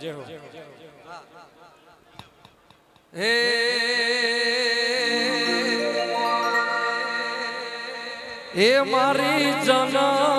જય હો હે એ મારી જનમની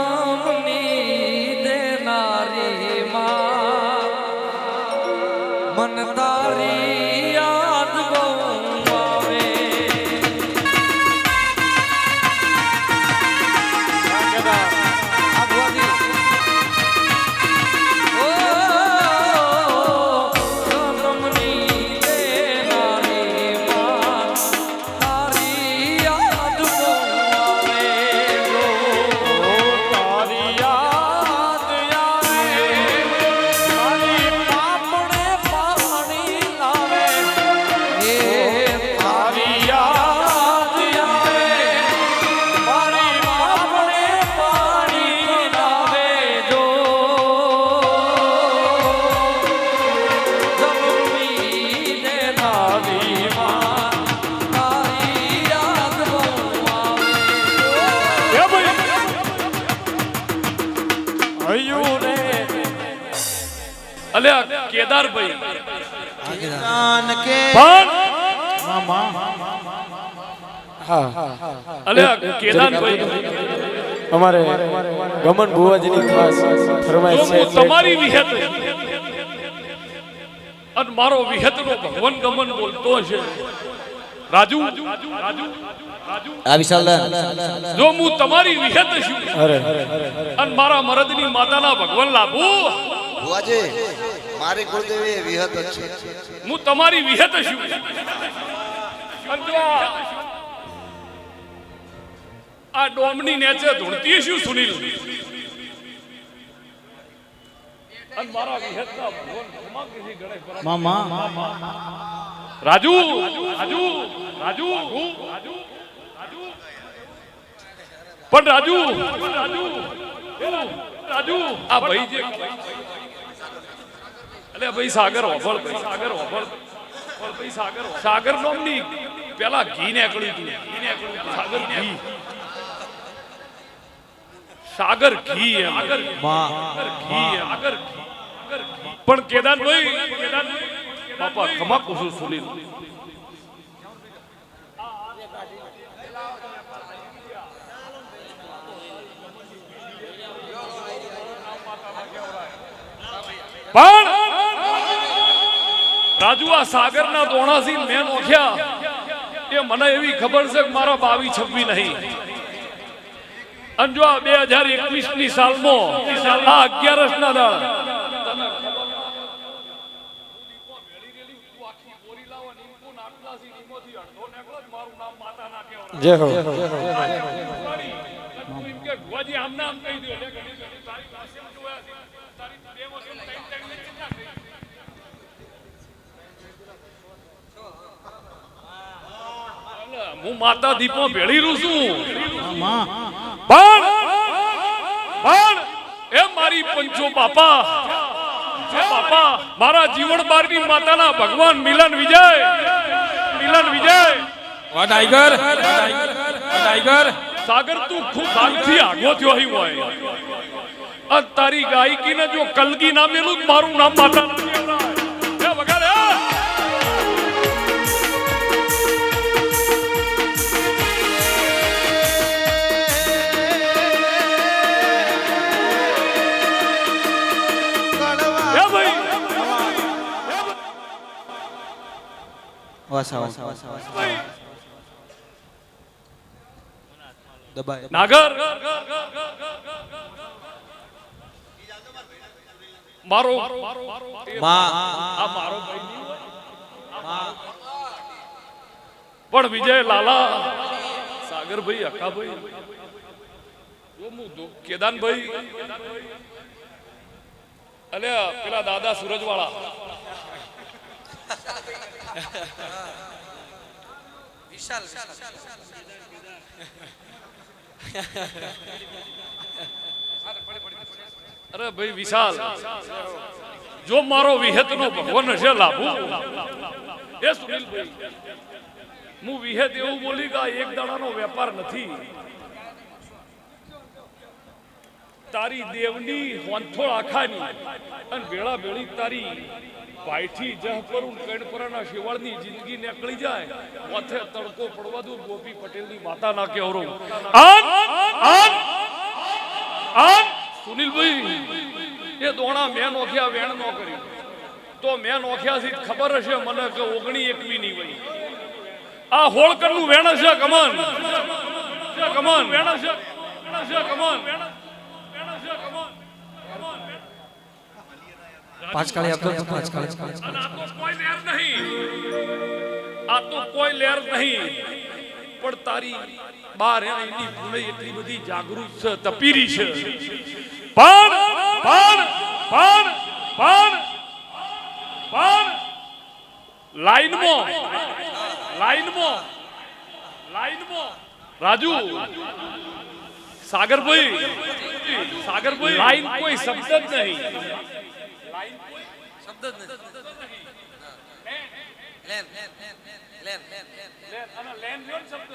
અલ્યા કેદારભાઈ પણ અલ્યા કેદારભાઈ અમારે ગમન ભુવાજીની ખાસ ફરમાઈશ છે તમારી વિહત અને મારો વિહતનો ભગવાન ગમન બોલતો છે રાજુ આ વિશાલ જો હું તમારી વિહત છું અરે. અને મારા મરદની માતાના ભગવાન લાભુ ભુવાજી મારી કુળદેવી વિહત છે. હું તમારી વિહત છું. આ- ડોમની નેચે ધૂણતી શું સુનિલ. અને મારા વિહતના ભગવાન. મામા. રાજુ રાજુ રાજુ રાજુ રાજુ પણ રાજુ રાજુ રાજુ આ ભાઈ જે અલે ભાઈ સાગર ઓફળ ભાઈ. સાગર ઓફળ પણ ભાઈ સાગર સાગર નામની પેલા ઘી નીકળ્યું હતું ઘી ને હતું. સાગર ઘી. સાગર ઘી એમ. સાગર ઘી એમ. સાગર ઘી પણ કેદારભાઈ કેદારભાઈ બાપા ખમા કુસુ સુલી પણ રાજુ આ સાગરના દોણાસી મેં નોખ્યા એ મને એવી ખબર છે કે મારા બાવી છપવી નહીં. અને આ બે હજાર એકવીસની સાલમાં આ અગિયારસ ના દાડા જય હો ભુવાજી આમ ના આમ કહી દો લે ગણેશ, તારી પાસે જોયા છે. તારી બે વખત ત્રણ ત્રણ ને કેટલા થઈ? હો. હું માતા દીપો ભેળી રૂ છું. પણ પણ એ મારી પંચો બાપા. બાપા મારા જીવન બારની માતાના ભગવાન મિલન વિજય. Tiger tiger. સાગર તું ખૂબ સાગરથી આગો થયો હી હોય. આ તારી ગાયકીને જો કલગી ના મેલું મારું નામ માતા ના કહેવાય. એ! વગાડ, એ! એ ભાઈ દબાય. નાગર. મારો. આ મારો ભાઈ નહીં હોય? પણ વિજય લાલા. સાગરભાઈ દો- કેદાનભાઈ અલ્યા પેલા દાદા સુરજવાળા. અરે ભાઈ વિશાલ, જો મારો વિહેતનો ભગવાન હશે લાભુ. એ સુનિલભાઈ, હું વિહેત એવું બોલી કે એક દાડાનો વેપાર નથી. તારી દેવની હોંથોળ આખાની. અને વેળા વેળી તારી ભાઈથી જહ કરું કણપરાના શિવાળની જિંદગી નીકળી જાય. માથે તડકો પડવા દઉં ગોપી પટેલની માતા ના કેવરો આન આન સુનિલભાઈ, એ દોણા મેં નોખ્યા, વેણ નો કર્યું. તો મેં નોખ્યા થી ખબર હશે મને કે ઓગણી એકવી ની વહી. આ હોળકરનું વેણ છે, કમન. કમન વેણ છે વેણ છે, કમન વેણ છે કમન પાંચ કાળી આપતો તો પાંચ કાળી અને આ તો કોઈ લેર નહીં. આ તો કોઈ લેર નહીં. પણ તારી બાર એની ભૂલે એટલી બધી જાગૃત છે, તપીરી છે. પણ પણ પણ પણ પણ, લાઈનમાં લાઈનમાં લાઈનમાં. રાજુ, સાગરભાઈ સાગરભાઈ, લાઈન કોઈ શબ્દ જ નહીં. લેન અને લેન લ્યો શબ્દ.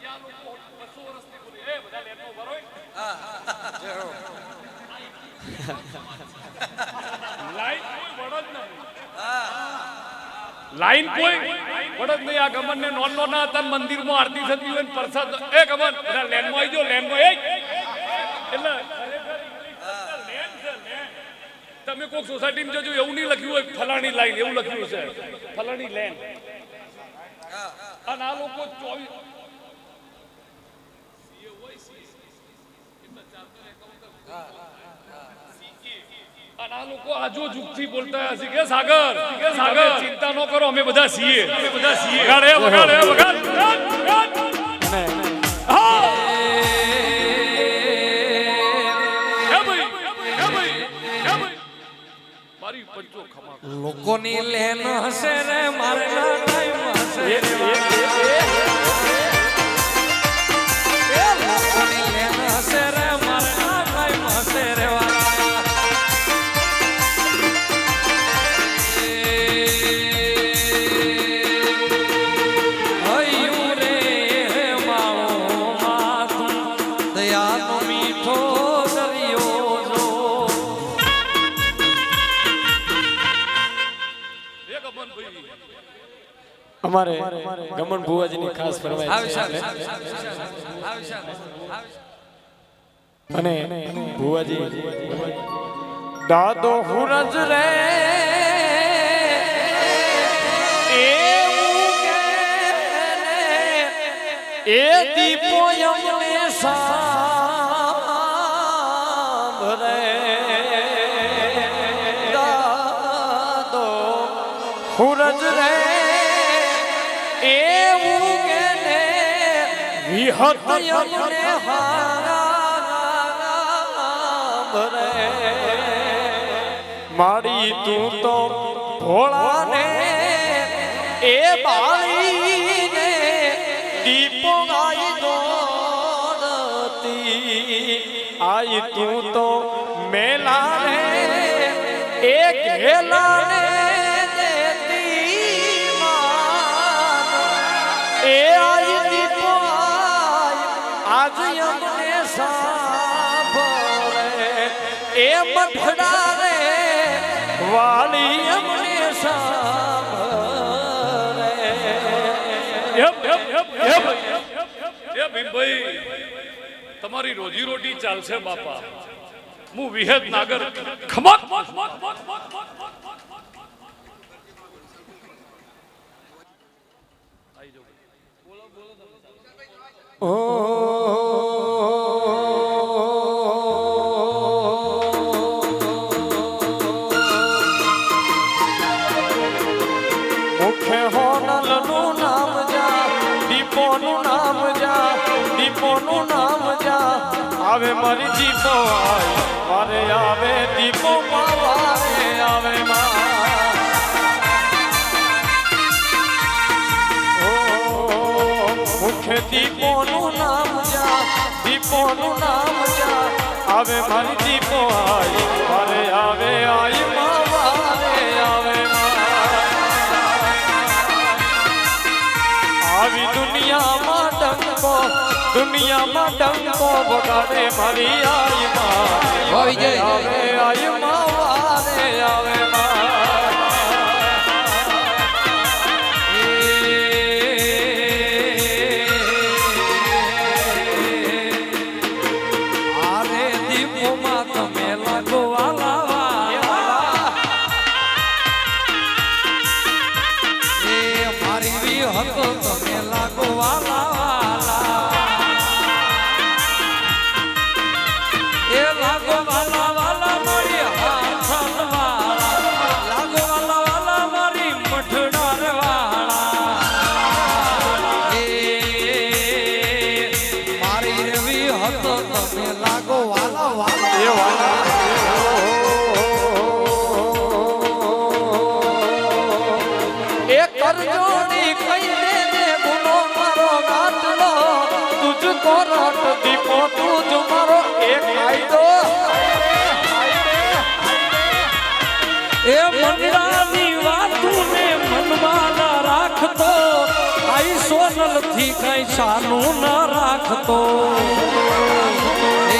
ત્યાં લોકો 200 વર્ષથી બોલે એ બધા લેનનો ઊભા રહો. લાઈન કોઈ નહીં. લાઈન કોઈ વળદ નહીં આ ગમન ને નોન નોન હતા મંદિરમાં આરતી થતી હોય ને પ્રસાદ. એ ગમન લેનમાં આવી જો લેનમાં એ એટલે ખરેખર લેન છે લેન તમે કોઈક સોસાયટીમાં જજો એવું નહીં લખ્યું હોય ફલાણી લાઈન એવું લખ્યું છે ફલાણી લેન અને આ લોકો ચોવીસ અને આ લોકો આજો જુગથી બોલતા હશે કે સાગર કે સાગર. ચિંતા ન કરો અમે બધા સીએ અમે બધા સીએ વગાડે વગાડે વગાડ. લોકોની લેન હશે રે મારે ટાઈમ હશે અમારે ગમન ભુવાજીની ખાસ ફરમાઈશ અને ભુવાજી દાદો હુરજ રે એ દીપો અમને સાંભળે વિહત અમને હારા મારી તું તો ભોળાને એ બાળીને દીપો આઈ દોડતી. આઈ તું તો મેલાને એ ઘેલાને આજ અમને સાંભળે, એ મઠડા રે વાલી અમને સાંભળે. ભીમભાઈ, તમારી રોજી રોટી ચાલશે, બાપા. હું વિહેદ નાગર ખમક. બોલો હોનલનું આવે મારી દીપો આવે મારે આવે દીપો મારે દીપોનું નામ જા દીપોનું નામ જા. આવે મારી દીપો આઈ મારે આવે આઈ માં મારે આવે માં આવી દુનિયામાં ડંકો દુનિયામાં ડંકો વગાડે મારી આઈમાં હો આવે આઈમાં વારે એ ને કાયદો એ મંગળાની વાતુને મનમાં ના રાખતો. આઈ સોનલથી કઈ સાનું ના રાખતો.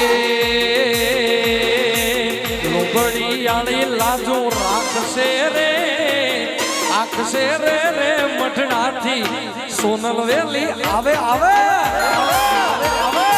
એ લુગડી આળી લાજુ રાખશે રે. આખશે રે રે મઠડાથી સોનલ વેલી. આવે આવે આવે.